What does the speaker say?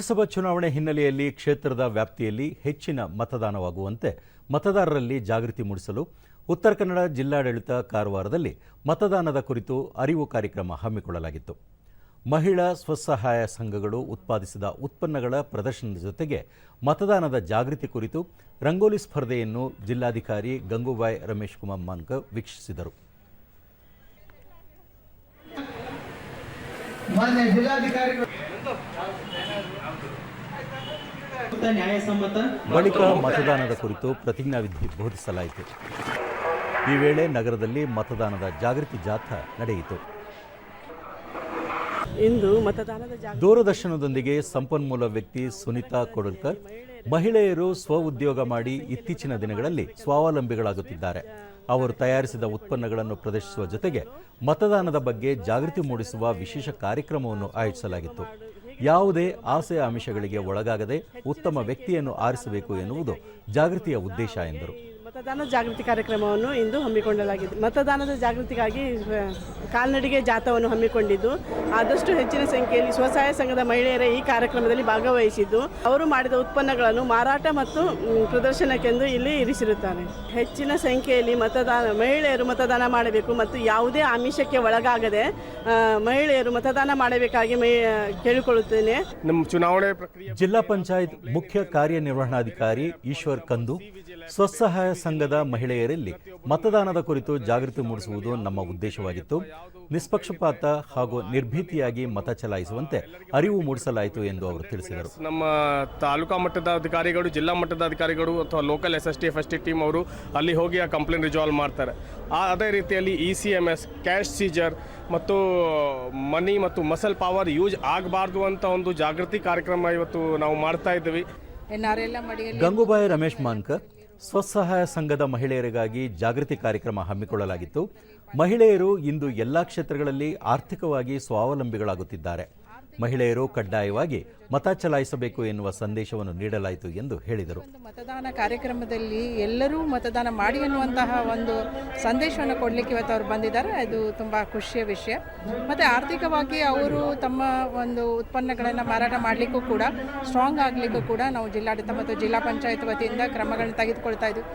ಲೋಕಸಭಾ ಚುನಾವಣೆ ಹಿನ್ನೆಲೆಯಲ್ಲಿ ಕ್ಷೇತ್ರದ ವ್ಯಾಪ್ತಿಯಲ್ಲಿ ಹೆಚ್ಚಿನ ಮತದಾನವಾಗುವಂತೆ ಮತದಾರರಲ್ಲಿ ಜಾಗೃತಿ ಮೂಡಿಸಲು ಉತ್ತರ ಕನ್ನಡ ಜಿಲ್ಲಾಡಳಿತ ಕಾರವಾರದಲ್ಲಿ ಮತದಾನದ ಕುರಿತು ಅರಿವು ಕಾರ್ಯಕ್ರಮ ಹಮ್ಮಿಕೊಳ್ಳಲಾಗಿತ್ತು. ಮಹಿಳಾ ಸ್ವಸಹಾಯ ಸಂಘಗಳು ಉತ್ಪಾದಿಸಿದ ಉತ್ಪನ್ನಗಳ ಪ್ರದರ್ಶನದ ಜೊತೆಗೆ ಮತದಾನದ ಜಾಗೃತಿ ಕುರಿತು ರಂಗೋಲಿ ಸ್ಪರ್ಧೆಯನ್ನು ಜಿಲ್ಲಾಧಿಕಾರಿ ಗಂಗೂಬಾಯ್ ರಮೇಶ್ ಕುಮಾರ್ ಮಾನ್ಕ ವೀಕ್ಷಿಸಿದರು. ಮಾನ್ಯ ಜಿಲ್ಲಾಧಿಕಾರಿಗಳು ಬಳಿಕ ಮತದಾನದ ಕುರಿತು ಪ್ರತಿಜ್ಞಾವಿಧಿ ಬೋಧಿಸಲಾಯಿತು. ಈ ವೇಳೆ ನಗರದಲ್ಲಿ ಮತದಾನದ ಜಾಗೃತಿ ಜಾಥಾ ನಡೆಯಿತು. ಇಂದು ಮತದಾನದ ದೂರದರ್ಶನದೊಂದಿಗೆ ಸಂಪನ್ಮೂಲ ವ್ಯಕ್ತಿ ಸುನೀತಾ ಕೊಡಲ್ಕರ್ ಮಹಿಳೆಯರು ಸ್ವ ಉದ್ಯೋಗ ಮಾಡಿ ಇತ್ತೀಚಿನ ದಿನಗಳಲ್ಲಿ ಸ್ವಾವಲಂಬಿಗಳಾಗುತ್ತಿದ್ದಾರೆ. ಅವರು ತಯಾರಿಸಿದ ಉತ್ಪನ್ನಗಳನ್ನು ಪ್ರದರ್ಶಿಸುವ ಜೊತೆಗೆ ಮತದಾನದ ಬಗ್ಗೆ ಜಾಗೃತಿ ಮೂಡಿಸುವ ವಿಶೇಷ ಕಾರ್ಯಕ್ರಮವನ್ನು ಆಯೋಜಿಸಲಾಗಿತ್ತು. ಯಾವುದೇ ಆಸೆ ಆಮಿಷಗಳಿಗೆ ಒಳಗಾಗದೆ ಉತ್ತಮ ವ್ಯಕ್ತಿಯನ್ನು ಆರಿಸಬೇಕು ಎನ್ನುವುದು ಜಾಗೃತಿಯ ಉದ್ದೇಶ ಎಂದರು. ಮತದಾನ ಜಾಗೃತಿ ಕಾರ್ಯಕ್ರಮವನ್ನು ಇಂದು ಹಮ್ಮಿಕೊಳ್ಳಲಾಗಿದೆ. ಮತದಾನದ ಜಾಗೃತಿಗಾಗಿ ಕಾಲ್ನಡಿಗೆ ಜಾಥಾವನ್ನು ಹಮ್ಮಿಕೊಂಡಿದ್ದು ಆದಷ್ಟು ಹೆಚ್ಚಿನ ಸಂಖ್ಯೆಯಲ್ಲಿ ಸ್ವಸಹಾಯ ಸಂಘದ ಮಹಿಳೆಯರ ಈ ಕಾರ್ಯಕ್ರಮದಲ್ಲಿ ಭಾಗವಹಿಸಿದ್ದು ಅವರು ಮಾಡಿದ ಉತ್ಪನ್ನಗಳನ್ನು ಮಾರಾಟ ಮತ್ತು ಪ್ರದರ್ಶನಕ್ಕೆಂದು ಇಲ್ಲಿ ಇರಿಸಿರುತ್ತಾರೆ. ಹೆಚ್ಚಿನ ಸಂಖ್ಯೆಯಲ್ಲಿ ಮತದಾನ ಮಹಿಳೆಯರು ಮತದಾನ ಮಾಡಬೇಕು ಮತ್ತು ಯಾವುದೇ ಆಮಿಷಕ್ಕೆ ಒಳಗಾಗದೆ ಮಹಿಳೆಯರು ಮತದಾನ ಮಾಡಬೇಕಾಗಿ ಮೈ ಕೇಳಿಕೊಳ್ಳುತ್ತೇನೆ. ನಮ್ಮ ಚುನಾವಣೆ ಪ್ರಕ್ರಿಯೆ ಜಿಲ್ಲಾ ಪಂಚಾಯತ್ ಮುಖ್ಯ ಕಾರ್ಯನಿರ್ವಹಣಾಧಿಕಾರಿ ಈಶ್ವರ್ ಕಂದು ಸ್ವಸಹಾಯ ಸಂಘದ ಮಹಿಳೆಯರಲ್ಲಿ ಮತದಾನದ ಕುರಿತು ಜಾಗೃತಿ ಮೂಡಿಸುವುದು ನಮ್ಮ ಉದ್ದೇಶವಾಗಿತ್ತು. ನಿಷ್ಪಕ್ಷಪಾತ ಹಾಗೂ ನಿರ್ಭೀತಿಯಾಗಿ ಮತ ಚಲಾಯಿಸುವಂತೆ ಅರಿವು ಮೂಡಿಸಲಾಯಿತು ಎಂದು ಅವರು ತಿಳಿಸಿದರು. ನಮ್ಮ ತಾಲೂಕಾ ಮಟ್ಟದ ಅಧಿಕಾರಿಗಳು ಜಿಲ್ಲಾ ಮಟ್ಟದ ಅಧಿಕಾರಿಗಳು ಅಥವಾ local S S T F S T team ಅವರು ಅಲ್ಲಿ ಹೋಗಿ ಆ ಕಂಪ್ಲೇಂಟ್ ರಿಜಾಲ್ವ್ ಮಾಡ್ತಾರೆ. ಆ ಅದೇ ರೀತಿಯಲ್ಲಿ E C M S cash seizure ಮತ್ತು ಮನಿ ಮತ್ತು ಮಸಲ್ ಪವರ್ ಯೂಸ್ ಆಗಬಾರ್ದು ಅಂತ ಒಂದು ಜಾಗೃತಿ ಕಾರ್ಯಕ್ರಮ ಇವತ್ತು ನಾವು ಮಾಡ್ತಾ ಇದ್ದೀವಿ. ಮಡಿಯಲ್ಲಿ ಗಂಗೂಬಾಯಿ ರಮೇಶ್ ಮಾನ್ಕರ್ ಸ್ವಸಹಾಯ ಸಂಘದ ಮಹಿಳೆಯರಿಗಾಗಿ ಜಾಗೃತಿ ಕಾರ್ಯಕ್ರಮ ಹಮ್ಮಿಕೊಳ್ಳಲಾಗಿತ್ತು. ಮಹಿಳೆಯರು ಇಂದು ಎಲ್ಲಾ ಕ್ಷೇತ್ರಗಳಲ್ಲಿ ಆರ್ಥಿಕವಾಗಿ ಸ್ವಾವಲಂಬಿಗಳಾಗುತ್ತಿದ್ದಾರೆ. ಮಹಿಳೆಯರು ಕಡ್ಡಾಯವಾಗಿ ಮತ ಚಲಾಯಿಸಬೇಕು ಎನ್ನುವ ಸಂದೇಶವನ್ನು ನೀಡಲಾಯಿತು ಎಂದು ಹೇಳಿದರು. ಮತದಾನ ಕಾರ್ಯಕ್ರಮದಲ್ಲಿ ಎಲ್ಲರೂ ಮತದಾನ ಮಾಡಿ ಅನ್ನುವಂತಹ ಒಂದು ಸಂದೇಶವನ್ನು ಕೊಡಲಿಕ್ಕೆ ಇವತ್ತು ಅವರು ಬಂದಿದ್ದಾರೆ. ಅದು ತುಂಬ ಖುಷಿಯ ವಿಷಯ. ಮತ್ತು ಆರ್ಥಿಕವಾಗಿ ಅವರು ತಮ್ಮ ಒಂದು ಉತ್ಪನ್ನಗಳನ್ನು ಮಾರಾಟ ಮಾಡಲಿಕ್ಕೂ ಕೂಡ ಸ್ಟ್ರಾಂಗ್ ಆಗಲಿಕ್ಕೂ ಕೂಡ ನಾವು ಜಿಲ್ಲಾಡಳಿತ ಮತ್ತು ಜಿಲ್ಲಾ ಪಂಚಾಯತ್ ವತಿಯಿಂದ ಕ್ರಮಗಳನ್ನು ತೆಗೆದುಕೊಳ್ತಾ ಇದ್ದೀವಿ